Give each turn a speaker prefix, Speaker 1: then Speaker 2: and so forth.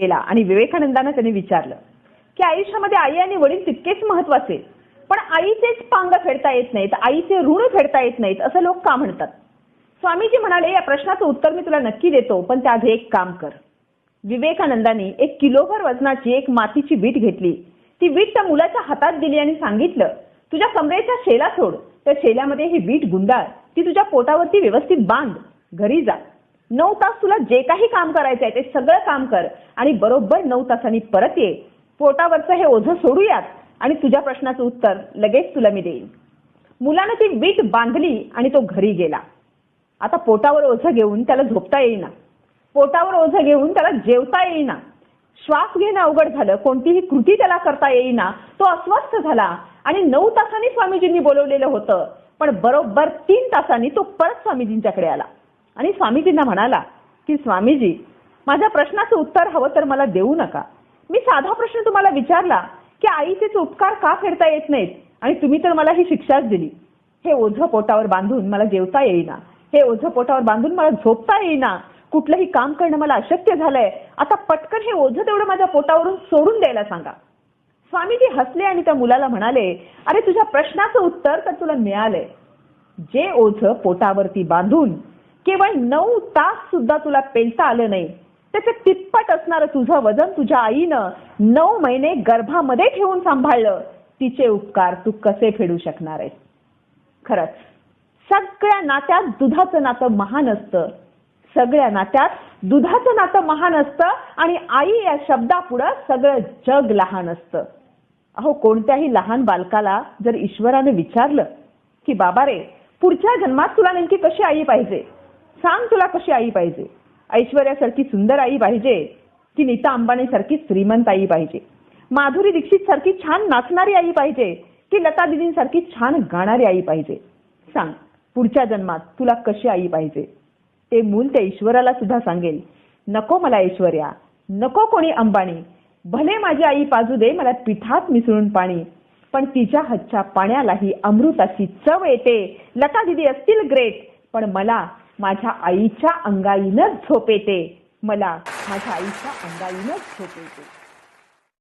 Speaker 1: गेला आणि विवेकानंदानं त्याने विचारलं की आयुष्यामध्ये आई आणि वडील तितकेच महत्त्वाचे पण आईचेच पांग फेडता येत नाहीत आईचे ऋण फेडता येत नाहीत असं लोक का म्हणतात? स्वामीजी म्हणाले या प्रश्नाचं उत्तर मी तुला नक्की देतो पण त्याआधी एक काम कर. विवेकानंदांनी एक किलोभर वजनाची एक मातीची वीट घेतली. ती वीट त्या मुलाच्या हातात दिली आणि सांगितलं तुझ्या कमरेच्या शेला सोड त्या शेल्यामध्ये ही वीट गुंडाळ ती तुझ्या पोटावरती व्यवस्थित बांध घरी जा. नऊ तास तुला जे काही काम करायचं आहे ते सगळं काम कर आणि बरोबर नऊ तासांनी परत ये. पोटावरचं हे ओझं सोडूयात आणि तुझ्या प्रश्नाचं उत्तर लगेच तुला मी देईन. मुलानं ती वीट बांधली आणि तो घरी गेला. आता पोटावर ओझं घेऊन त्याला झोपता येईना. पोटावर ओझं घेऊन त्याला जेवता येईना. श्वास घेणं अवघड झालं. कोणतीही कृती त्याला करता येईना. तो अस्वस्थ झाला आणि नऊ तासांनी स्वामीजींनी बोलवलेलं होतं. पण बरोबर तीन तासांनी तो परत स्वामीजींच्याकडे आला. आणि स्वामीजींना म्हणाला की स्वामीजी माझ्या प्रश्नाचं उत्तर हवं तर मला देऊ नका. मी साधा प्रश्न तुम्हाला विचारला की आईचेच उपकार का फेडता येत नाहीत? आणि तुम्ही तर मला ही शिक्षाच दिली. हे ओझं पोटावर बांधून मला जेवता येईना. हे ओझं पोटावर बांधून मला झोपता येईना. कुठलंही काम करणं मला अशक्य झालंय. आता पटकन हे ओझं तेवढं माझ्या पोटावरून सोडून द्यायला सांगा. स्वामीजी हसले आणि त्या मुलाला म्हणाले अरे तुझ्या प्रश्नाचं उत्तर तर तुला मिळालंय. जे ओझ पोटावरती बांधून केवळ नऊ तास सुद्धा तुला पेलता आलं नाही. त्याचं तिप्पट असणारं तुझं वजन तुझ्या आईनं नऊ महिने गर्भामध्ये ठेवून सांभाळलं. तिचे उपकार तू कसे फेडू शकणार आहेस? खरंच सगळ्या नात्यात दुधाचं नातं महान असतं. सगळ्या नात्यात दुधाचं नातं महान असतं आणि आई या शब्दापुढं सगळं जग लहान असतं. अहो कोणत्याही लहान बालकाला जर ईश्वरानं विचारलं की बाबा रे पुढच्या जन्मात तुला नेमकी कशी आई पाहिजे? सांग तुला कशी आई पाहिजे. ऐश्वर्यासारखी सुंदर आई पाहिजे की नीता अंबानी सारखी श्रीमंत आई पाहिजे. माधुरी दीक्षित सारखी छान नाचणारी आई पाहिजे की लता दिदींसारखी छान गाणारी आई पाहिजे. सांग पुढच्या जन्मात तुला कशी आई पाहिजे. ते मूल त्या ईश्वराला सुद्धा सांगेल नको मला ऐश्वर्या नको कोणी अंबानी भले माझी आई पाजू दे मला पिठात मिसळून पाणी पण तिच्या हातच्या पाण्यालाही अमृताची चव येते. लता दिदी असतील ग्रेट पण मला माझ्या आईच्या अंगाईनच झोपेते. मला माझ्या आईच्या अंगाईनच झोपेते.